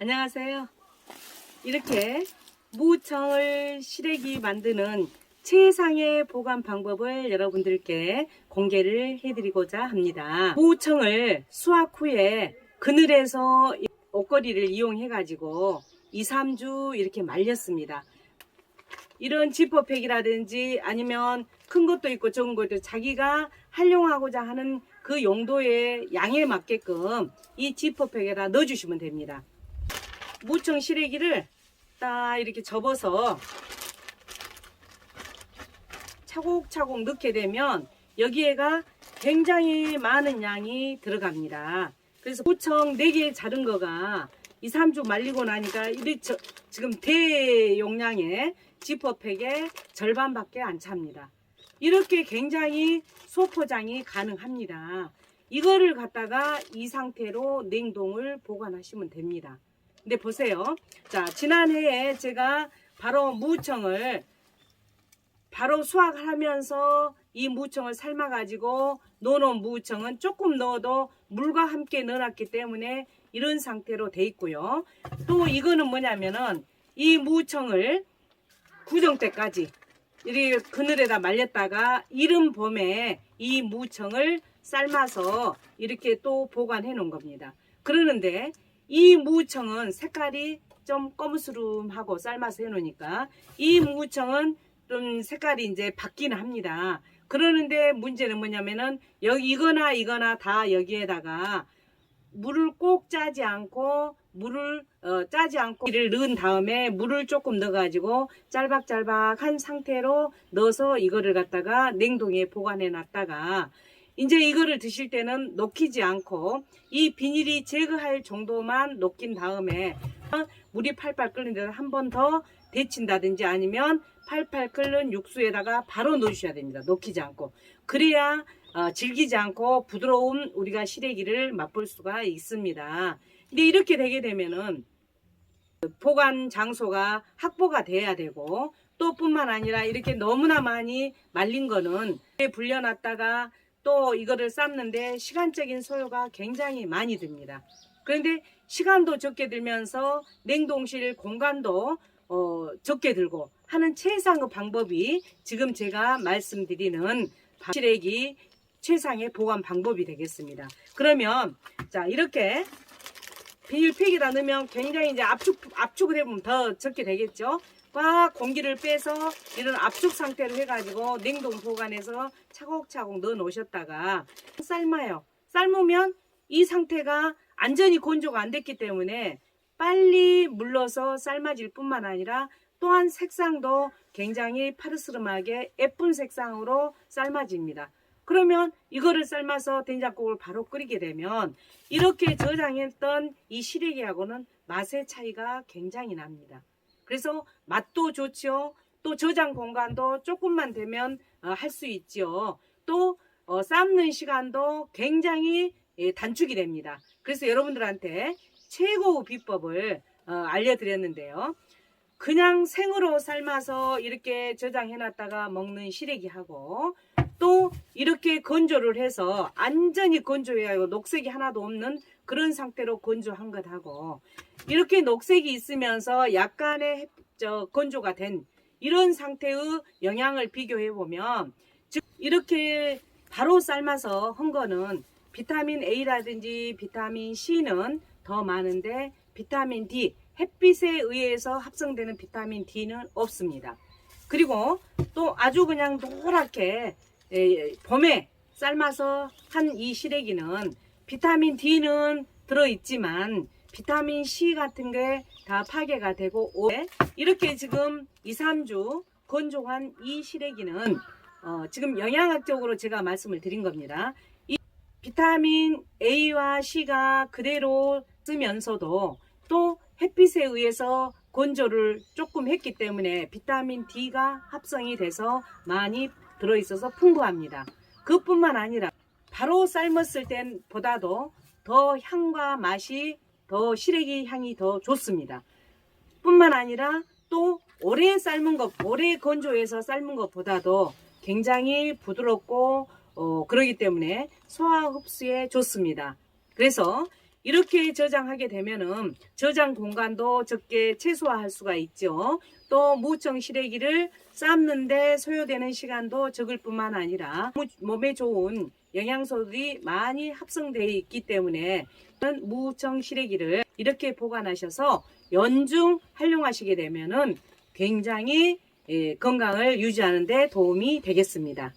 안녕하세요. 이렇게 무청을 시래기 만드는 최상의 보관 방법을 여러분들께 공개를 해드리고자 합니다. 무청을 수확 후에 그늘에서 옷걸이를 이용해 가지고 2, 3주 이렇게 말렸습니다. 이런 지퍼팩이라든지 아니면 큰 것도 있고 적은 것도 자기가 활용하고자 하는 그 용도의 양에 맞게끔 이 지퍼팩에다 넣어주시면 됩니다. 무청 시래기를 딱 이렇게 접어서 차곡차곡 넣게 되면 여기에가 굉장히 많은 양이 들어갑니다. 그래서 무청 4개 자른 거가 2, 3주 말리고 나니까 이 지금 대용량의 지퍼팩의 절반밖에 안 찹니다. 이렇게 굉장히 소포장이 가능합니다. 이거를 갖다가 이 상태로 냉동을 보관하시면 됩니다. 근데 보세요. 자, 지난해에 제가 바로 무청을 바로 수확하면서 이 무청을 삶아가지고 넣어놓은 무청은 조금 넣어도 물과 함께 넣어놨기 때문에 이런 상태로 돼 있고요. 또 이거는 뭐냐면은 이 무청을 구정 때까지 이렇게 그늘에다 말렸다가 이른 봄에 이 무청을 삶아서 이렇게 또 보관해 놓은 겁니다. 그러는데 이 무청은 색깔이 좀 거무스름하고 삶아서 해 놓으니까 이 무청은 좀 색깔이 이제 바뀌는 합니다. 그러는데 문제는 뭐냐면은 여기 이거나 이거나 다 여기에다가 물을 꼭 짜지 않고 물을 어, 짜지 않고 이를 넣은 다음에 물을 조금 넣어가지고 짤박짤박한 상태로 넣어서 이거를 갖다가 냉동에 보관해 놨다가 이제 이거를 드실 때는 녹이지 않고 이 비닐이 제거할 정도만 녹인 다음에 물이 팔팔 끓는 데서 한 번 더 데친다든지 아니면 팔팔 끓는 육수에다가 바로 넣으셔야 됩니다. 녹이지 않고 그래야 어, 질기지 않고 부드러운 우리가 시래기를 맛볼 수가 있습니다. 근데 이렇게 되게 되면은 보관 장소가 확보가 돼야 되고 또 뿐만 아니라 이렇게 너무나 많이 말린 거는 불려놨다가 또 이거를 삶는데 시간적인 소요가 굉장히 많이 듭니다. 그런데 시간도 적게 들면서 냉동실 공간도 어, 적게 들고 하는 최상의 방법이 지금 제가 말씀드리는 시래기 최상의 보관 방법이 되겠습니다. 그러면 자 이렇게 비닐팩에다 넣으면 굉장히 이제 압축 압축을 해보면 더 적게 되겠죠. 꽉 공기를 빼서 이런 압축 상태로 해가지고 냉동 보관해서 차곡차곡 넣어 놓으셨다가 삶아요. 삶으면 이 상태가 안전히 건조가 안 됐기 때문에 빨리 물러서 삶아질 뿐만 아니라 또한 색상도 굉장히 파르스름하게 예쁜 색상으로 삶아집니다. 그러면 이거를 삶아서 된장국을 바로 끓이게 되면 이렇게 저장했던 이 시래기하고는 맛의 차이가 굉장히 납니다. 그래서 맛도 좋죠. 또 저장 공간도 조금만 되면 어, 할수 있죠. 또 어, 삶는 시간도 굉장히 예, 단축이 됩니다. 그래서 여러분들한테 최고 비법을 어, 알려드렸는데요. 그냥 생으로 삶아서 이렇게 저장해놨다가 먹는 시래기하고 또 이렇게 건조를 해서 완전히 건조해야 녹색이 하나도 없는 그런 상태로 건조한 것하고 이렇게 녹색이 있으면서 약간의 햇- 저 건조가 된 이런 상태의 영양을 비교해 보면 즉 이렇게 바로 삶아서 한 거는 비타민 A라든지 비타민 C는 더 많은데 비타민 D 햇빛에 의해서 합성되는 비타민 D는 없습니다. 그리고 또 아주 그냥 노랗게 에, 봄에 삶아서 한 이 시래기는 비타민 D는 들어있지만 비타민 C 같은 게 다 파괴가 되고 오- 이렇게 지금 2, 3주 건조한 이 시래기는 어, 지금 영양학적으로 제가 말씀을 드린 겁니다. 이 비타민 A와 C가 그대로 쓰면서도 또 햇빛에 의해서 건조를 조금 했기 때문에 비타민 D가 합성이 돼서 많이 들어있어서 풍부합니다. 그뿐만 아니라 바로 삶았을 땐 보다도 더 향과 맛이 더 시래기 향이 더 좋습니다. 뿐만 아니라 또 오래 삶은 것, 오래 건조해서 삶은 것보다도 굉장히 부드럽고 어, 그러기 때문에 소화 흡수에 좋습니다. 그래서 이렇게 저장하게 되면은 저장 공간도 적게 최소화할 수가 있죠. 또 무청 시래기를 삶는데 소요되는 시간도 적을 뿐만 아니라 무- 몸에 좋은 영양소들이 많이 합성되어 있기 때문에 무청 시래기를 이렇게 보관하셔서 연중 활용하시게 되면은 굉장히 예, 건강을 유지하는 데 도움이 되겠습니다.